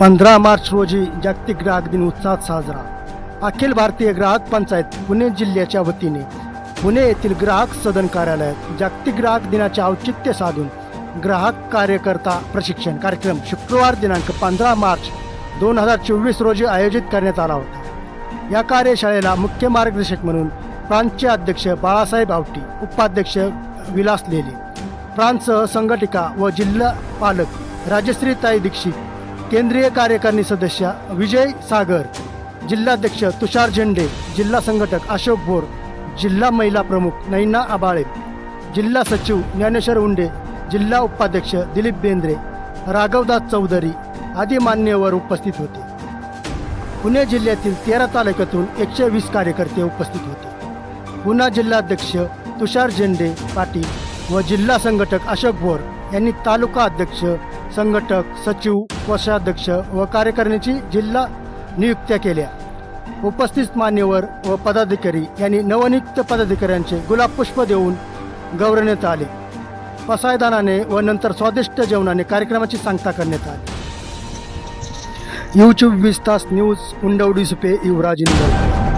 पंधरा मार्च रोजी जागतिक ग्राहक दिन उत्साहात साजरा. अखिल भारतीय ग्राहक पंचायत पुणे जिल्ह्याच्या वतीने पुणे येथील ग्राहक सदन कार्यालयात जागतिक ग्राहक दिनाचे औचित्य साधून ग्राहक कार्यकर्ता प्रशिक्षण कार्यक्रम शुक्रवार दिनांक पंधरा मार्च दोन हजार चोवीस रोजी आयोजित करण्यात आला होता. या कार्यशाळेला मुख्य मार्गदर्शक म्हणून प्रांतचे अध्यक्ष बाळासाहेब आवटी उपाध्यक्ष विलास लेले प्रांतसह संघटिका व जिल्हा पालक राजश्रीताई दीक्षित केंद्रीय कार्यकारिणी सदस्य विजय सागर जिल्हाध्यक्ष तुषार झेंडे जिल्हा संघटक अशोक भोर जिल्हा महिला प्रमुख नैना आबाळे जिल्हा सचिव ज्ञानेश्वर उंडे जिल्हा उपाध्यक्ष दिलीप बेंद्रे राघवदास चौधरी आदी मान्यवर उपस्थित होते. पुणे जिल्ह्यातील तेरा तालुक्यातून एकशे वीस कार्यकर्ते उपस्थित होते. पुन्हा जिल्हाध्यक्ष तुषार झेंडे पाटील व जिल्हा संघटक अशोक भोर यांनी तालुका अध्यक्ष संघटक सचिव कोषाध्यक्ष व कार्यकारिणीची जिल्हा नियुक्त्या केल्या. उपस्थित मान्यवर व पदाधिकारी यांनी नवनियुक्त पदाधिकाऱ्यांचे गुलाबपुष्प देऊन गौरवण्यात आले. पसायदानाने व नंतर स्वादिष्ट जेवणाने कार्यक्रमाची सांगता करण्यात आली. यूट्यूब वीस तास न्यूज उंडवडी सुपे युवराज इंदल